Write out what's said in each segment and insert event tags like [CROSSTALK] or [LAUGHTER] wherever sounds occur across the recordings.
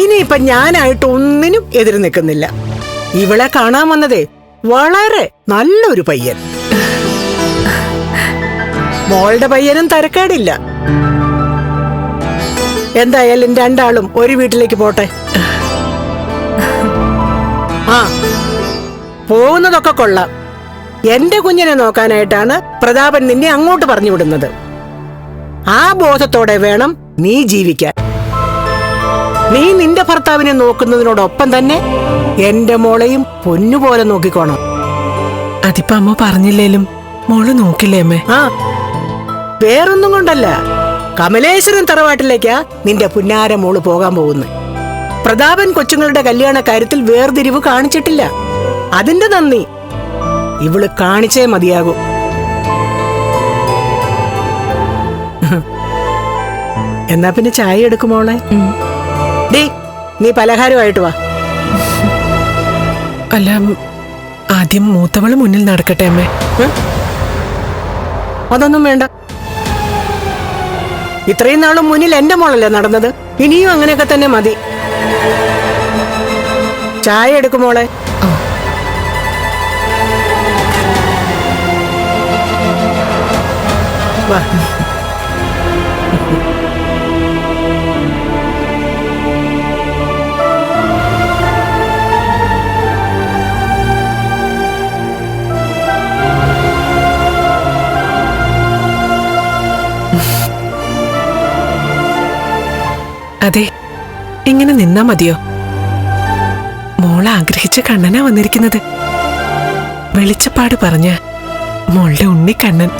ഇനിയിപ്പൊ ഞാനായിട്ട് ഒന്നിനും എതിര് നിൽക്കുന്നില്ല. ഇവളെ കാണാൻ വന്നതേ വളരെ നല്ലൊരു പയ്യൻ. മോളുടെ പയ്യനും തരക്കേടില്ല. എന്തായാലും രണ്ടാളും ഒരു വീട്ടിലേക്ക് പോട്ടെ. ആ പോകുന്നതൊക്കെ കൊള്ളാം. എന്റെ കുഞ്ഞിനെ നോക്കാനായിട്ടാണ് പ്രതാപൻ നിന്നെ അങ്ങോട്ട് പറഞ്ഞു വിടുന്നത്. ആ ബോധത്തോടെ വേണം നീ ജീവിക്കാൻ. നീ നിന്റെ ഭർത്താവിനെ നോക്കുന്നതിനോടൊപ്പം തന്നെ എന്റെ മോളെയും പൊന്നുപോലെ നോക്കിക്കോണം. അതിപ്പോ അമ്മ പറഞ്ഞില്ലേലും മോൾ നോക്കില്ലേ അമ്മേ? ആ വേറൊന്നും കൊണ്ടല്ല. കമലേശ്വരൻ തറവാട്ടിലേക്കാ നിന്റെ പുന്നാര മോൾ പോകാൻ പോകുന്നത് പ്രതാപൻ കൊച്ചുങ്ങളുടെ കല്യാണ കാര്യത്തിൽ വേർതിരിവ് കാണിച്ചിട്ടില്ല. അതിന്റെ നന്ദി. ഇവൾ കാണിച്ചേ മതിയാകൂ. എന്നാ പിന്നെ ചായ എടുക്കുമോളെ ഡേ നീ പലഹാരമായിട്ട് വാ. അല്ല ആദ്യം മൂത്തവൾ മുന്നിൽ നടക്കട്ടെ അമ്മേ. അതൊന്നും വേണ്ട. ഇത്രയും നാളും മുന്നിൽ എന്റെ മോളല്ലേ നടന്നത്? ഇനിയും അങ്ങനെയൊക്കെ തന്നെ മതി. ചായ എടുക്കുമോളെ വാ. അതെ. ഇങ്ങനെ നിന്നാ മതിയോ? മോൾ ആഗ്രഹിച്ച കണ്ണനാ വന്നിരിക്കുന്നത്. വെളിച്ചപ്പാട് പറഞ്ഞ മോളുടെ ഉണ്ണിക്കണ്ണൻ.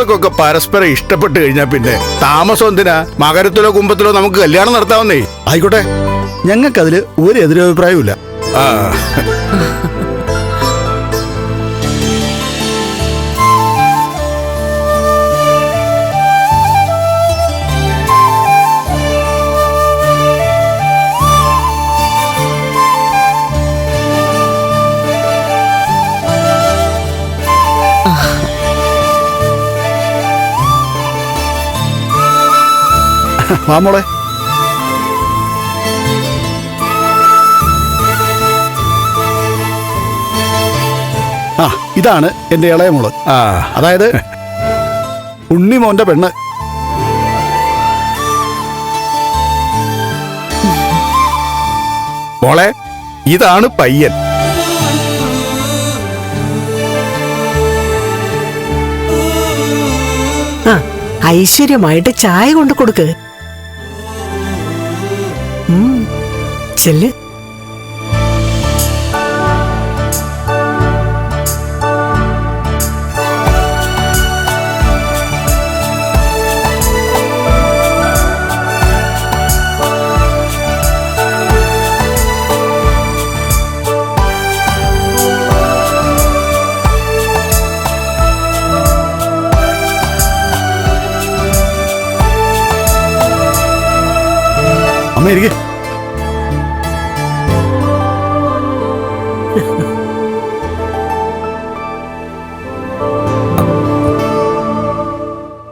കുട്ടികൾക്കൊക്കെ പരസ്പരം ഇഷ്ടപ്പെട്ട് കഴിഞ്ഞാൽ പിന്നെ താമസം എന്തിനാ? മകരത്തിലോ കുമ്പത്തിലോ നമുക്ക് കല്യാണം നടത്താവുന്നേ. ആയിക്കോട്ടെ. ഞങ്ങൾക്കതിൽ ഒരു എതിരഭിപ്രായവും ഇല്ല ആ വാ മോളെ. ആ ഇതാണ് എന്റെ ഇളയ മോൾ. ആ. അതായത് ഉണ്ണിമോന്റെ പെണ്ണ്. മോളെ ഇതാണ് പയ്യൻ. ആ ഐശ്വര്യമായിട്ട് ചായ കൊണ്ട് കൊടുക്ക്. ചെല്ല്. അമ്മ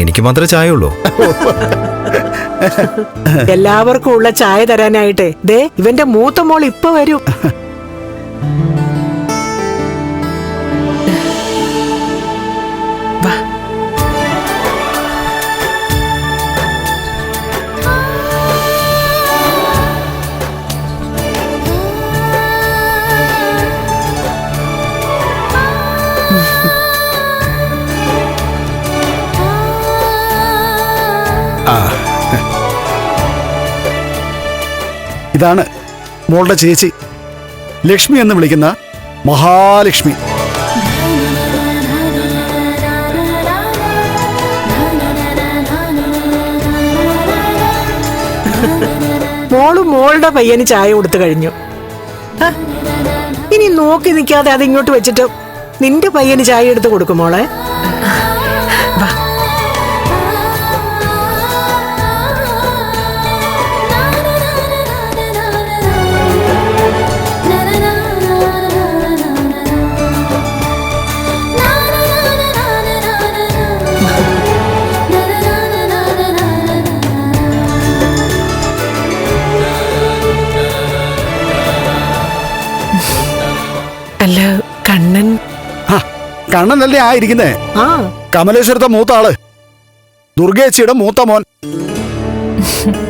എനിക്ക് മാത്രമേ ചായ ഉള്ളൂ എല്ലാവർക്കും ഉള്ള ചായ തരാനായിട്ട്. ദേ ഇവന്റെ മൂത്ത മോൾ ഇപ്പൊ വരും. ഇതാണ് മോളുടെ ചേച്ചി. ലക്ഷ്മി എന്ന് വിളിക്കുന്ന മഹാലക്ഷ്മി. മോൾ മോളുടെ പയ്യന് ചായ കൊടുത്തു കഴിഞ്ഞു. ഇനി നോക്കി നിൽക്കാതെ അത് ഇങ്ങോട്ട് വെച്ചിട്ട് നിന്റെ പയ്യന് ചായ എടുത്ത് കൊടുക്കുമോളെ അല്ല കണ്ണൻ ആ തന്നെ ആയിരിക്കുന്നേ ആ. കമലേശ്വരത്തെ മൂത്ത ആൾ. ദുർഗേച്ചിയുടെ മൂത്ത മോൻ. [LAUGHS]